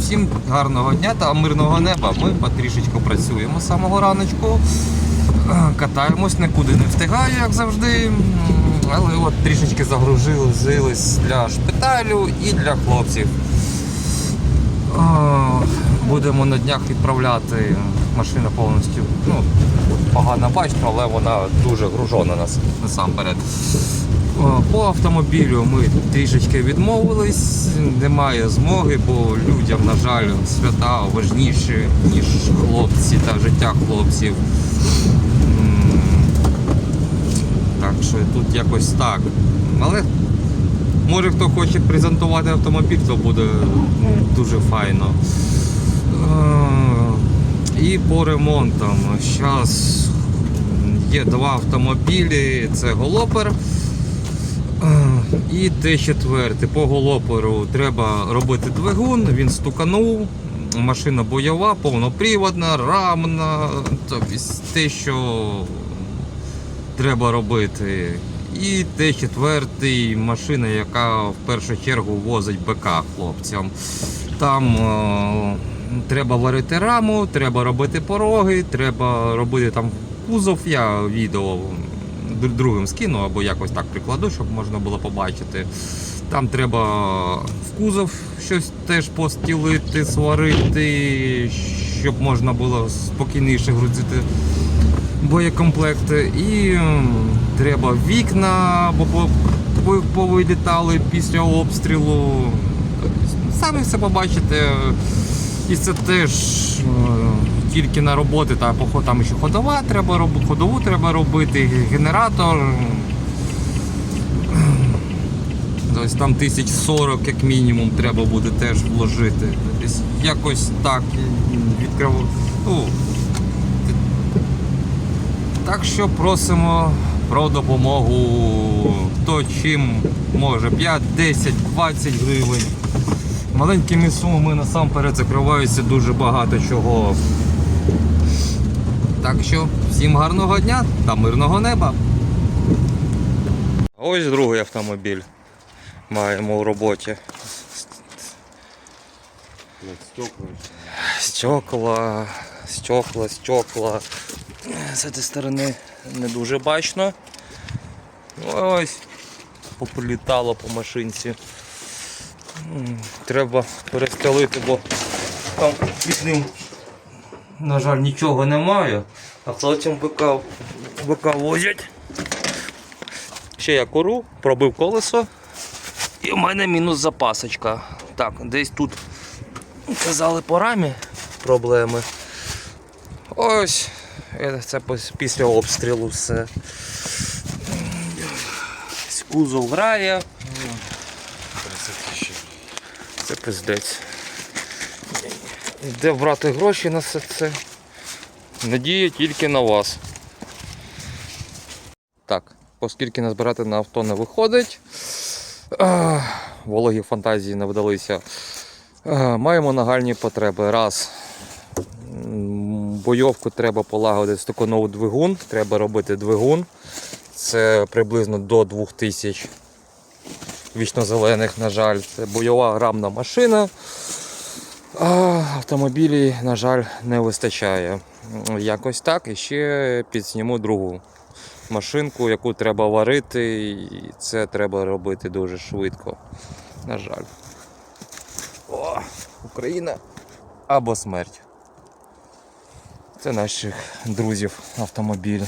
Всім гарного дня та мирного неба. Ми потрішечку працюємо з самого раночку. Катаємось, нікуди не встигаю, як завжди. Але от трішечки загрузились для шпиталю і для хлопців. Будемо на днях відправляти. Машина повністю ну, погано бачно, але вона дуже гружона нас насамперед. Е, По автомобілю ми трішечки відмовились, немає змоги, бо людям, на жаль, свята важніші, ніж хлопці та життя хлопців. Так що тут якось так. Але може хто хоче презентувати автомобіль, то буде дуже файно. Е, І по ремонтам. Зараз є два автомобілі, це Голопер. Е, І Т4. По голоперу треба робити двигун, він стуканув. Машина бойова, повноприводна, рамна, тобто те, що треба робити. І Т4 машина, яка в першу чергу возить БК хлопцям. Там е, треба варити раму, треба робити пороги, треба робити там кузов. Я відео другим скину або якось так прикладу, щоб можна було побачити. Там треба в кузов щось теж постілити, сварити, щоб можна було спокійніше грузити боєкомплекти. І треба вікна, бо по- по- повилітали після обстрілу. Самі все побачите. І це теж тільки на роботи, та там ще ходова треба робити, ходову треба робити, генератор. Тобто там тисяч 40 як мінімум треба буде теж вложити. Тобто якось так відкрив. Ну, так що просимо про допомогу. Хто чим може 5, 10, 20 гривень. Маленькими сумами насамперед закривається дуже багато чого. Так що всім гарного дня та мирного неба. Ось другий автомобіль маємо у роботі. Стекла, стекла, стекла. З цієї сторони не дуже бачно. Ось поприлітало по машинці. Треба перестелити, бо там під ним, на жаль, нічого немає, а хлопцям бика, бика возять. Ще я кору, пробив колесо. І в мене мінус запасочка. Так, десь тут казали по рамі проблеми. Ось, е, це після обстрілу все. Кузов грає. Це пиздець. Де брати гроші на все це? Надія тільки на вас. Так, оскільки назбирати на авто не виходить, вологі фантазії не вдалися. Маємо нагальні потреби. Раз. Бойовку треба полагодити стоконовий двигун, треба робити двигун. Це приблизно до 2000 вічно-зелених, на жаль. Це бойова грамна машина. А автомобілі, на жаль, не вистачає. Якось так. І ще підсніму другу машинку, яку треба варити, і це треба робити дуже швидко. На жаль. О, Україна або смерть. Це наших друзів автомобіль.